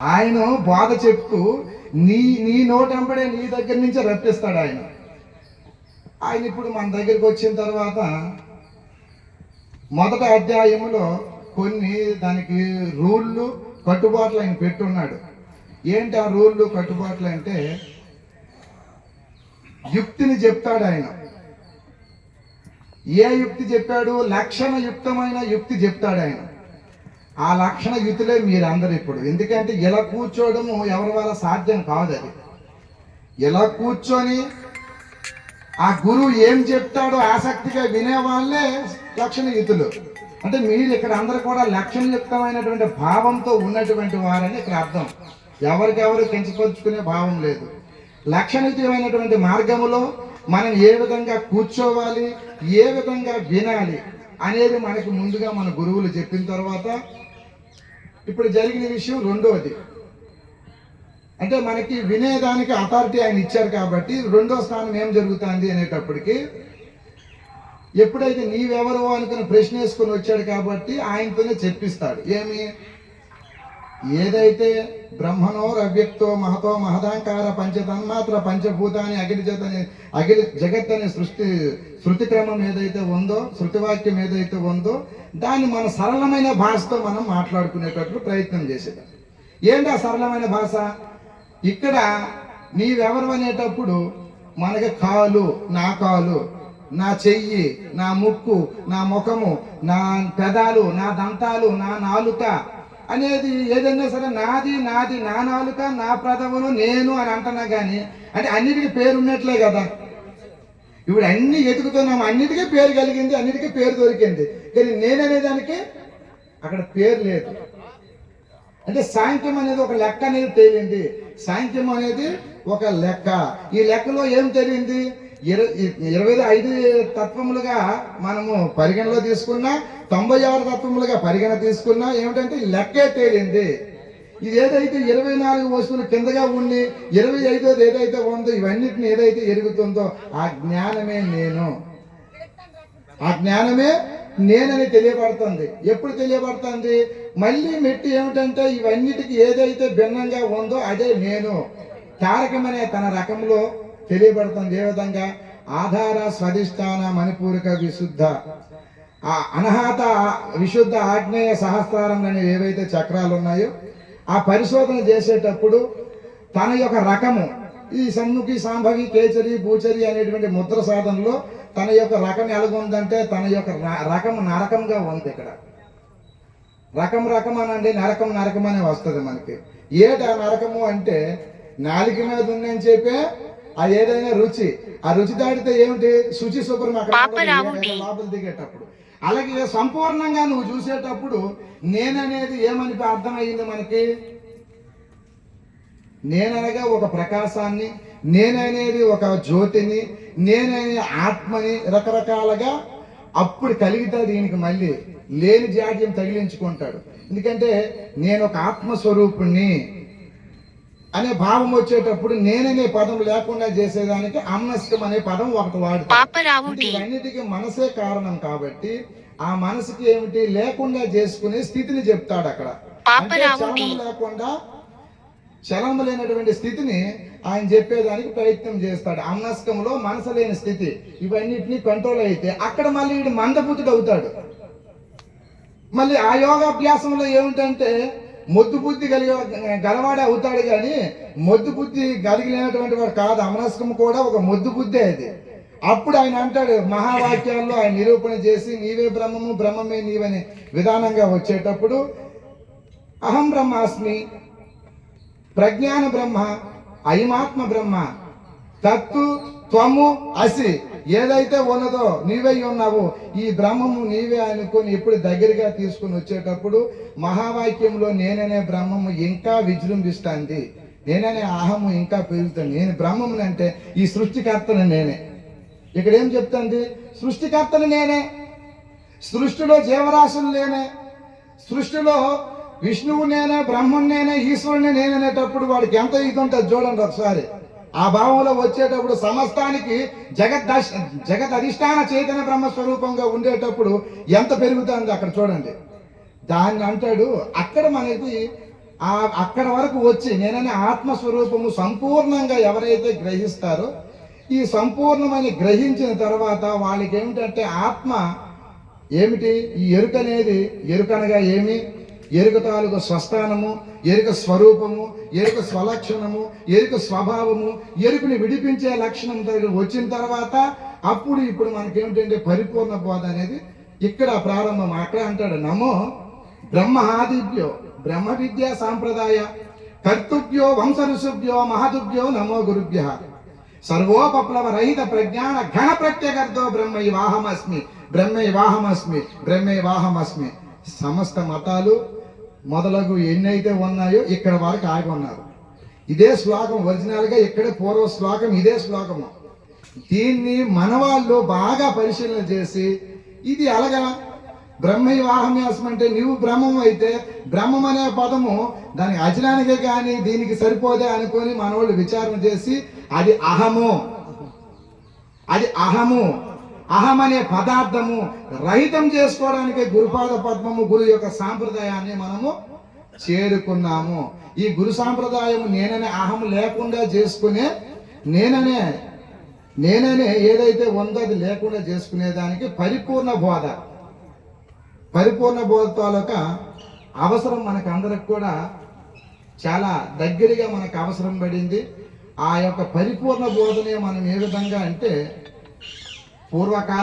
ఆయన బోధ చెప్తూ నీ నీ నోటంబడే నీ దగ్గర నుంచే రప్పిస్తాడు ఆయన. ఆయన ఇప్పుడు మన దగ్గరికి వచ్చిన తర్వాత మొదటి అధ్యాయంలో కొన్ని దానికి రూళ్ళు కట్టుబాట్లు ఆయన పెట్టున్నాడు. ఏంటి ఆ రూళ్ళు కట్టుబాట్లు అంటే యుక్తిని చెప్తాడు ఆయన. ఏ యుక్తి చెప్పాడు? లక్షణ యుక్తమైన యుక్తి చెప్తాడు ఆయన. ఆ లక్షణ యుతులే మీరందరూ ఇప్పుడు. ఎందుకంటే ఇలా కూర్చోవడము ఎవరి వల్ల సాధ్యం కాదు అది. ఇలా కూర్చొని ఆ గురువు ఏం చెప్తాడో ఆసక్తిగా వినేవాళ్ళే లక్షణయుతులు అంటే మీరు ఇక్కడ అందరూ కూడా లక్షణయుక్తమైనటువంటి భావంతో ఉన్నటువంటి వారని ఇక్కడ అర్థం. ఎవరికెవరు కించపరుచుకునే భావం లేదు. లక్షణయుతమైనటువంటి మార్గములో మనం ఏ విధంగా కూర్చోవాలి ఏ విధంగా వినాలి అనేది మనకి ముందుగా మన గురువులు చెప్పిన తర్వాత ఇప్పుడు జరిగిన విషయం రెండోది. అంటే మనకి వినేదానికి అథారిటీ ఆయన ఇచ్చారు కాబట్టి రెండో స్థానం ఏం జరుగుతుంది అనేటప్పటికి ఎప్పుడైతే నీవెవరో అనుకుని ప్రశ్న వేసుకొని వచ్చాడు కాబట్టి ఆయనతోనే చెప్పిస్తాడు. ఏమి? ఏదైతే బ్రహ్మణోర్ అవ్యక్తో మహతో మహదాంకార పంచతన్మాత్ర పంచభూతాన్ని అఖిల జగతని అఖిల జగత్ అనే సృష్టి శృతి క్రమం ఏదైతే ఉందో శృతివాక్యం ఏదైతే ఉందో దాన్ని మన సరళమైన భాషతో మనం మాట్లాడుకునేటట్లు ప్రయత్నం చేసేదాం ఏంటి ఆ సరళమైన భాష? ఇక్కడ నీవెవరు అనేటప్పుడు మనకి కాలు నా కాలు నా చెయ్యి నా ముక్కు నా ముఖము నా పెదాలు నా దంతాలు నా నాలుక అనేది ఏదైనా సరే నాది నాది నా నాలుక నా ప్రథమను నేను అని అంటున్నా కానీ అంటే అన్నిటికీ పేరు ఉన్నట్లే కదా. ఇప్పుడు అన్ని ఎదుగుతున్నాము అన్నిటికీ పేరు కలిగింది అన్నిటికీ పేరు దొరికింది. కానీ నేననే దానికి అక్కడ పేరు లేదు. అంటే సాంఖ్యం అనేది ఒక లెక్క అనేది తేలింది. సాంఖ్యం అనేది ఒక లెక్క. ఈ లెక్కలో ఏం తెలియంది ఇరవై ఐదు తత్వములుగా మనము పరిగణలో తీసుకున్నా తొంభై ఆరు తత్వములుగా పరిగణ తీసుకున్నా ఏమిటంటే లెక్కే తేలింది. ఇది ఏదైతే ఇరవై నాలుగు వస్తువులు కిందగా ఉండి ఇరవై ఐదోది ఏదైతే ఉందో ఇవన్నిటిని ఏదైతే ఎరుగుతుందో ఆ జ్ఞానమే నేను. ఆ జ్ఞానమే నేనని తెలియబడుతుంది ఎప్పుడు తెలియబడుతుంది మళ్ళీ మెట్టి ఏమిటంటే ఇవన్నిటికి ఏదైతే భిన్నంగా ఉందో అదే నేను. తారకమనే తన రకంలో తెలియబడుతుంది ఏ విధంగా? ఆధార స్వధిష్టాన మణిపూరిక విశుద్ధ. ఆ అనహాత విశుద్ధ ఆగ్నేయ సహస్రారం అనే ఏవైతే చక్రాలు ఉన్నాయో ఆ పరిశోధన చేసేటప్పుడు తన యొక్క రకము ఈ సన్ముఖి సాంభవి కేచరి భూచరి అనేటువంటి ముద్ర సాధనలో తన యొక్క రకం ఎలాగుందంటే తన యొక్క రకం నరకంగా ఉంది ఇక్కడ. రకం రకం అనండి నరకం నరకం అనే వస్తుంది మనకి. ఏట నరకము అంటే నాలుగు మీద ఉందని చెప్పే అది ఏదైనా రుచి. ఆ రుచి దాటితే ఏమిటి? శుచి శుభ్రం అక్కడ లోపల దిగేటప్పుడు. అలాగే సంపూర్ణంగా నువ్వు చూసేటప్పుడు నేననేది ఏమని అర్థమయ్యింది మనకి? నేననగా ఒక ప్రకాశాన్ని నేననేది ఒక జ్యోతిని నేననే ఆత్మని రకరకాలుగా అప్పుడు కలిగితే దీనికి మళ్ళీ లేని జాడ్యం తగిలించుకుంటాడు. ఎందుకంటే నేను ఒక ఆత్మస్వరూపుణ్ణి. అనే భావం వచ్చేటప్పుడు నేననే పదం లేకుండా చేసేదానికి అమ్నస్కం అనే పదం ఒకటి అన్నిటికీ మనసే కారణం కాబట్టి ఆ మనసుకి ఏమిటి లేకుండా చేసుకునే స్థితిని చెప్తాడు అక్కడ. అంటే పాపరావుడి. చలనం లేకుండా చలనం లేనటువంటి స్థితిని ఆయన చెప్పేదానికి ప్రయత్నం చేస్తాడు. అమ్నస్కంలో మనసు లేని స్థితి ఇవన్నిటిని కంట్రోల్ అయితే అక్కడ మళ్ళీ వీడు మందబుద్ధుడు అవుతాడు. మళ్ళీ ఆ యోగాభ్యాసంలో ఏమిటంటే మొద్దు బుద్ధి కలిగి గలవాడే అవుతాడు కానీ మొద్దు బుద్ధి కలిగినటువంటి వాడు కాదు. అమనస్కం కూడా ఒక మొద్దు బుద్ధే అది. అప్పుడు ఆయన అంటాడు మహావాక్యాల్లో ఆయన నిరూపణ చేసి నీవే బ్రహ్మము బ్రహ్మమే నీవని విధానంగా వచ్చేటప్పుడు అహం బ్రహ్మాస్మి ప్రజ్ఞాన బ్రహ్మ అయమాత్మ బ్రహ్మ తత్తు త్వము అసి ఏదైతే ఉన్నదో నీవే ఉన్నావు ఈ బ్రహ్మము నీవే అనుకొని ఇప్పుడు దగ్గరగా తీసుకుని వచ్చేటప్పుడు మహావాక్యంలో నేననే బ్రహ్మము ఇంకా విజృంభిస్తుంది. నేననే అహము ఇంకా పెరుగుతుంది. నేను బ్రహ్మముని అంటే ఈ సృష్టికర్తను నేనే. ఇక్కడ ఏం చెప్తుంది? సృష్టికర్తను నేనే. సృష్టిలో జీవరాశులు నేనే. సృష్టిలో విష్ణువు నేనే బ్రహ్మం నేనే ఈశ్వరుని నేననేటప్పుడు వాడికి ఎంత ఇది ఉంటుంది చూడండి ఒకసారి. ఆ భావంలో వచ్చేటప్పుడు సమస్తానికి జగత్ జగత్ అధిష్టాన చైతన్య బ్రహ్మ స్వరూపంగా ఉండేటప్పుడు ఎంత పెరుగుతుంది అక్కడ చూడండి. దాన్ని అంటాడు అక్కడ మనకి ఆ అక్కడ వరకు వచ్చి నేననే ఆత్మస్వరూపము సంపూర్ణంగా ఎవరైతే గ్రహిస్తారో ఈ సంపూర్ణమని గ్రహించిన తర్వాత వాళ్ళకి ఏమిటంటే ఆత్మ ఏమిటి? ఈ ఎరుక అనేది ఎరుకనగా ఏమి? ఎరుక తాలూకు స్వస్థానము ఎరుక స్వరూపము ఎరుక స్వలక్షణము ఎరుక స్వభావము ఎరుకుని విడిపించే లక్షణం దగ్గర వచ్చిన తర్వాత అప్పుడు ఇప్పుడు మనకేమిటంటే పరిపూర్ణ బోధ అనేది ఇక్కడ ప్రారంభం. అక్కడ అంటాడు నమో బ్రహ్మాదిభ్యో బ్రహ్మ విద్యా సాంప్రదాయ కర్తుభ్యో వంశరుషుభ్యో మహతుభ్యో నమో గురుభ్య. సర్వోపప్లవ రహిత ప్రజ్ఞాన ఘన ప్రత్యగర్తో బ్రహ్మైవాహమస్మి బ్రహ్మైవాహమస్మి బ్రహ్మైవాహమస్మి సమస్త మతాలు మొదలగు ఎన్నైతే ఉన్నాయో ఇక్కడ వరకు ఆగి ఉన్నారు. ఇదే శ్లోకం ఒరిజినల్గా ఇక్కడే పూర్వ శ్లోకం ఇదే శ్లోకము. దీన్ని మనవాళ్ళు బాగా పరిశీలన చేసి ఇది అలాగా బ్రహ్మైవాహమ్యాసం అంటే నీవు బ్రహ్మం అయితే బ్రహ్మం అనే పదము దాని అజనానికే కానీ దీనికి సరిపోదే అనుకొని మనవాళ్ళు విచారణ చేసి అది అహము. అది అహము. అహం అనే పదార్థము రహితం చేసుకోవడానికి గురుపాద పద్మము గురు యొక్క సాంప్రదాయాన్ని మనము చేరుకున్నాము. ఈ గురు సాంప్రదాయం నేననే అహం లేకుండా చేసుకునే నేననే నేననే ఏదైతే ఉందో అది లేకుండా చేసుకునేదానికి పరిపూర్ణ బోధ. పరిపూర్ణ బోధ తాలూకా అవసరం మనకు అందరికి కూడా చాలా దగ్గరగా మనకు అవసరం పడింది. ఆ యొక్క పరిపూర్ణ బోధనే మనం ఏ విధంగా అంటే పూర్వకాల